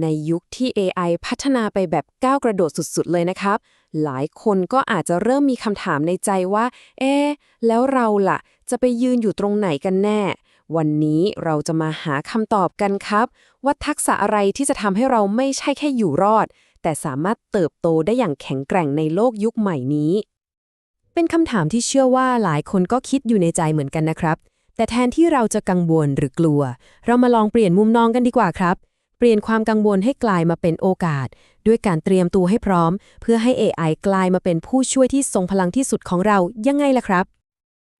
ในยุคที่ AI พัฒนาไปแบบก้าวกระโดดสุดๆ เลยนะครับ หลายคนก็อาจจะเริ่มมีคำถามในใจว่า เอ๊ะแล้วเราล่ะ จะไปยืนอยู่ตรงไหนกันแน่ วันนี้เราจะมาหาคำตอบกันครับ ว่าทักษะอะไรที่จะทำให้เราไม่ใช่แค่อยู่รอด แต่สามารถเติบโตได้อย่างแข็งแกร่งในโลกยุคใหม่นี้ เป็นคำถามที่เชื่อว่าหลายคนก็คิดอยู่ในใจเหมือนกันนะครับ แต่แทนที่เราจะกังวลหรือกลัว เรามาลองเปลี่ยนมุมมองกันดีกว่าครับ เปลี่ยนความกังวลให้กลายมาเป็นโอกาส ด้วยการเตรียมตัวให้พร้อม เพื่อให้ AI กลายมาเป็นผู้ช่วยที่ทรงพลังที่สุดของเรายังไงล่ะครับ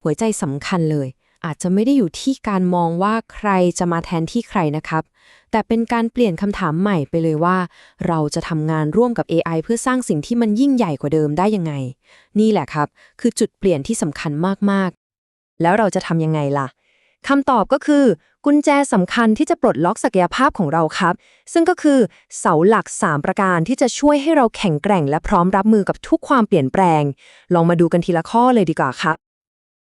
หัวใจสำคัญเลย อาจจะไม่ได้อยู่ที่การมองว่าใครจะมาแทนที่ใครนะครับ แต่เป็นการเปลี่ยนคำถามใหม่ไปเลยว่า เราจะทำงานร่วมกับ AI เพื่อสร้างสิ่งที่มันยิ่งใหญ่กว่าเดิมได้ยังไง นี่แหละครับ คือจุดเปลี่ยนที่สำคัญมากๆ แล้วเราจะทำยังไงล่ะ คำตอบก็คือ กุญแจสำคัญที่จะปลดล็อกศักยภาพของเราครับ ซึ่งก็คือเสาหลัก 3 ประการที่จะช่วยให้เราแข็งแกร่ง และพร้อมรับมือกับทุกความเปลี่ยนแปลง ลองมาดูกันทีละข้อเลยดีกว่าครับ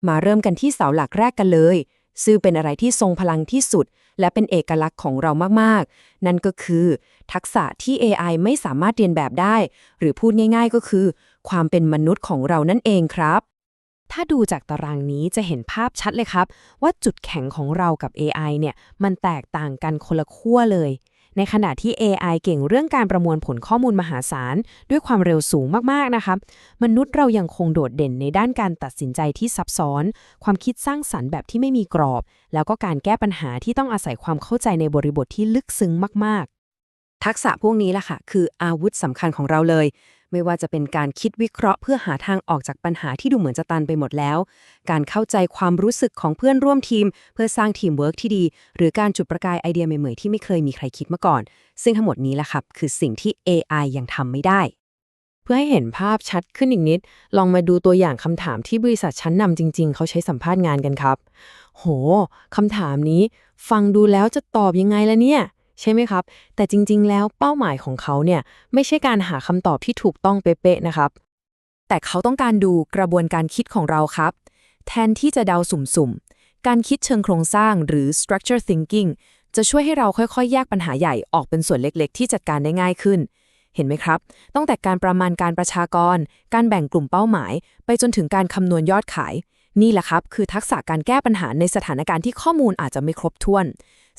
มาเริ่มกันที่เสาหลักแรกกันเลย ซึ่งเป็นอะไรที่ทรงพลังที่สุด และเป็นเอกลักษณ์ของเรามากๆ นั่นก็คือ ทักษะที่ AI ไม่สามารถเรียนแบบได้ หรือพูดง่าย ๆ ก็คือ ความเป็นมนุษย์ของเรานั่นเองครับ ถ้าดูจากตารางนี้จะเห็นภาพชัดเลยครับ ว่าจุดแข็งของเรากับ AI เนี่ยมันแตกต่างกันคนละขั้วเลย ในขณะที่ AI เก่งเรื่องการประมวลผลข้อมูลมหาศาล ด้วยความเร็วสูงมากๆนะครับมนุษย์เรายังคงโดดเด่นในด้านการตัดสินใจที่ซับซ้อน ความคิดสร้างสรรค์แบบที่ไม่มีกรอบ แล้วก็การแก้ปัญหาที่ต้องอาศัยความเข้าใจในบริบทที่ลึกซึ้งมากๆ ทักษะพวกนี้ล่ะค่ะ คืออาวุธสำคัญของเราเลย ไม่ว่าจะเป็นการคิดวิเคราะห์เพื่อหาทางออกจากปัญหาที่ดูเหมือนจะตันไปหมดแล้ว การเข้าใจความรู้สึกของเพื่อนร่วมทีม เพื่อสร้างทีมเวิร์กที่ดี หรือการจุดประกายไอเดียใหม่ๆที่ไม่เคยมีใครคิดมาก่อน ซึ่งทั้งหมดนี้แหละครับ คือสิ่งที่ AI ยังทำไม่ได้ เพื่อให้เห็นภาพชัดขึ้นอีกนิด ลองมาดูตัวอย่างคำถามที่บริษัทชั้นนำจริง ๆ เขาใช้สัมภาษณ์งานกันครับ โหคำถามนี้ ฟังดูแล้วจะตอบยังไงล่ะเนี่ย ใช่ไหมครับ แต่จริงๆ แล้วเป้าหมายของเขาเนี่ยไม่ใช่การหาคำตอบที่ถูกต้องเป๊ะๆนะครับ แต่เขาต้องการดูกระบวนการคิดของเราครับ แทนที่จะเดาสุ่มๆ การคิดเชิงโครงสร้างหรือ structure thinking จะช่วยให้เราค่อยๆ แยกปัญหาใหญ่ออกเป็นส่วนเล็กๆ ที่จัดการได้ง่ายขึ้น เห็นไหมครับ ตั้งแต่การประมาณการประชากร การแบ่งกลุ่มเป้าหมาย ไปจนถึงการคำนวณยอดขาย นี่แหละครับ คือทักษะการแก้ปัญหาในสถานการณ์ที่ข้อมูลอาจจะไม่ครบถ้วน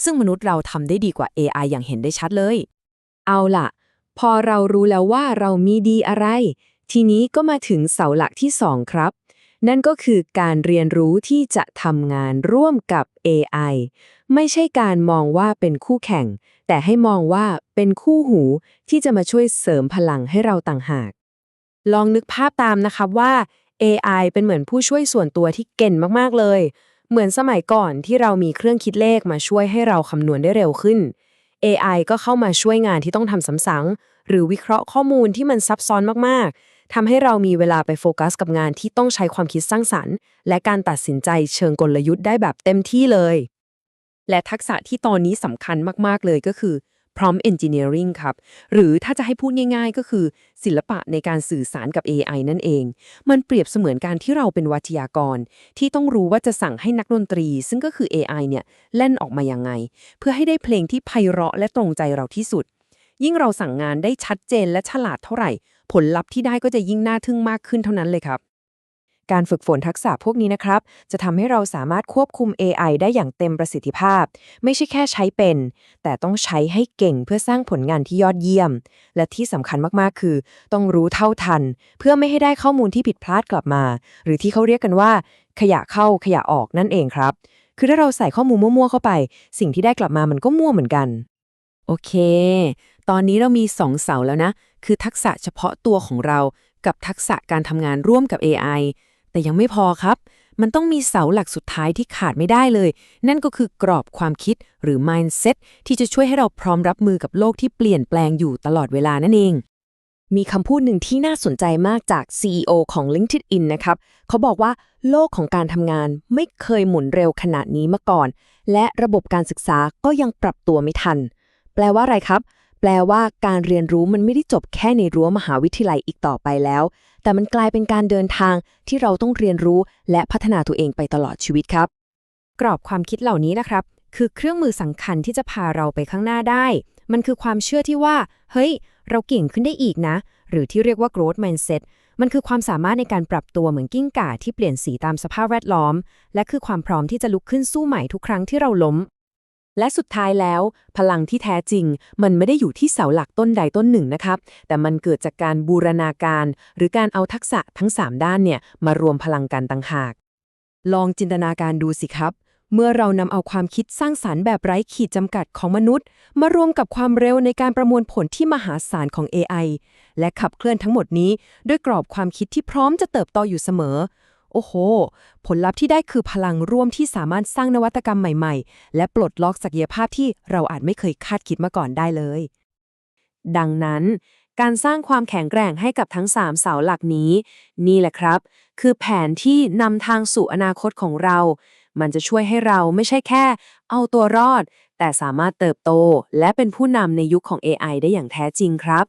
ซึ่งมนุษย์เราทำได้ดีกว่า AI อย่างเห็นได้ชัดเลย เอาล่ะ พอเรารู้แล้วว่าเรามีดีอะไร ทีนี้ก็มาถึงเสาหลักที่2ครับ นั่นก็คือการเรียนรู้ที่จะทำงานร่วมกับ AI ไม่ใช่การมองว่าเป็นคู่แข่ง แต่ให้มองว่าเป็นคู่หูที่จะมาช่วยเสริมพลังให้เราต่างหาก ลองนึกภาพตามนะครับว่า AI เป็นเหมือนผู้ช่วยส่วนตัวที่เก่งมาก ๆ เลย เหมือนสมัยก่อนที่เรามีเครื่องคิดเลขมาช่วยให้เราคำนวณได้เร็วขึ้น AI ก็เข้ามาช่วยงานที่ต้องทำซ้ำๆหรือวิเคราะห์ข้อมูลที่มันซับซ้อนมากๆทำให้เรามีเวลาไปโฟกัสกับงานที่ต้องใช้ความคิดสร้างสรรค์ และการตัดสินใจเชิงกลยุทธ์ได้แบบเต็มที่เลย และทักษะที่ตอนนี้สำคัญมากๆเลยก็คือ prompt engineering ครับ หรือถ้าจะให้พูดง่าย ๆ ก็คือ ศิลปะในการสื่อสารกับ AI นั่นเอง มันเปรียบเสมือนการที่เราเป็นวัทยากร ที่ต้องรู้ว่าจะสั่งให้นักดนตรี ซึ่งก็คือ AI เนี่ยเล่นออกมายังไง เพื่อให้ได้เพลงที่ไพเราะและตรงใจเราที่สุด ยิ่งเราสั่งงานได้ชัดเจนและฉลาดเท่าไหร่ ผลลัพธ์ที่ได้ก็จะยิ่งน่าทึ่งมากขึ้นเท่านั้นเลยครับ การฝึกฝนทักษะพวกนี้นะครับ จะทำให้เราสามารถควบคุม AI ได้อย่างเต็มประสิทธิภาพ ไม่ใช่แค่ใช้เป็น แต่ต้องใช้ให้เก่งเพื่อสร้างผลงานที่ยอดเยี่ยม และที่สำคัญมากๆ คือ ต้องรู้เท่าทัน เพื่อไม่ให้ได้ข้อมูลที่ผิดพลาดกลับมา หรือที่เขาเรียกกันว่า ขยะเข้าขยะออกนั่นเองครับ คือถ้าเราใส่ข้อมูลมั่วๆเข้าไป สิ่งที่ได้กลับมามันก็มั่วเหมือนกัน โอเค ตอนนี้เรามี2เสาแล้วนะ คือทักษะเฉพาะตัวของเรา กับทักษะการทำงานร่วมกับ AI แต่ยังไม่พอครับ มันต้องมีเสาหลักสุดท้ายที่ขาดไม่ได้เลย นั่นก็คือกรอบความคิดหรือ mindset ที่จะช่วยให้เราพร้อมรับมือกับโลกที่เปลี่ยนแปลงอยู่ตลอดเวลานั่นเอง มีคำพูดหนึ่งที่น่าสนใจมากจาก CEO ของ LinkedIn นะครับ เขาบอกว่าโลกของการทำงานไม่เคยหมุนเร็วขนาดนี้มาก่อน และระบบการศึกษาก็ยังปรับตัวไม่ทัน แปลว่าอะไรครับ แปลว่าการเรียนรู้มันไม่ได้จบแค่ในรั้วมหาวิทยาลัยอีกต่อไปแล้ว แต่มันกลายเป็นการเดินทางที่เราต้องเรียนรู้และพัฒนาตัวเองไปตลอดชีวิตครับ กรอบความคิดเหล่านี้นะครับ คือเครื่องมือสำคัญที่จะพาเราไปข้างหน้าได้ มันคือความเชื่อที่ว่า เฮ้ย เราเก่งขึ้นได้อีกนะ หรือที่เรียกว่า growth mindset มันคือความสามารถในการปรับตัวเหมือนกิ้งก่าที่เปลี่ยนสีตามสภาพแวดล้อม และคือความพร้อมที่จะลุกขึ้นสู้ใหม่ทุกครั้งที่เราล้ม และสุดท้ายแล้ว พลังที่แท้จริง มันไม่ได้อยู่ที่เสาหลักต้นใดต้นหนึ่งนะครับ แต่มันเกิดจากการบูรณาการ หรือการเอาทักษะทั้ง 3 ด้านเนี่ยมารวมพลังกันต่างหาก ลองจินตนาการดูสิครับ เมื่อเรานำเอาความคิดสร้างสารรค์แบบไร้ขีดจำกัดของมนุษย์ มารวมกับความเร็วในการประมวลผลที่มหาศาลของ AI และขับเคลื่อนทั้งหมดนี้ ด้วยกรอบความคิดที่พร้อมจะเติบโตอยู่เสมอ โอ้โห ผลลัพธ์ที่ได้คือพลังร่วมที่สามารถสร้างนวัตกรรมใหม่ๆ และปลดล็อกศักยภาพที่เราอาจไม่เคยคาดคิดมาก่อนได้เลย ดังนั้น การสร้างความแข็งแกร่งให้กับทั้ง 3 เสาหลักนี้ นี่แหละครับ คือแผนที่นำทางสู่อนาคตของเรา มันจะช่วยให้เราไม่ใช่แค่ เอาตัวรอด แต่สามารถเติบโต และเป็นผู้นำในยุคของ AI ได้อย่างแท้จริงครับ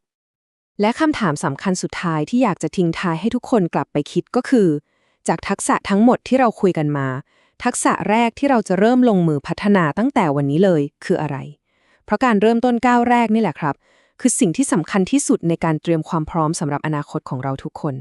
และคำถามสำคัญสุดท้ายที่อยากจะทิ้งท้ายให้ทุกคนกลับไปคิดก็คือ จากทักษะทั้งหมดที่เราคุยกันมา ทักษะแรกที่เราจะเริ่มลงมือพัฒนาตั้งแต่วันนี้เลยคืออะไร เพราะการเริ่มต้นก้าวแรกนี่แหละครับ คือสิ่งที่สำคัญที่สุดในการเตรียมความพร้อมสำหรับอนาคตของเราทุกคน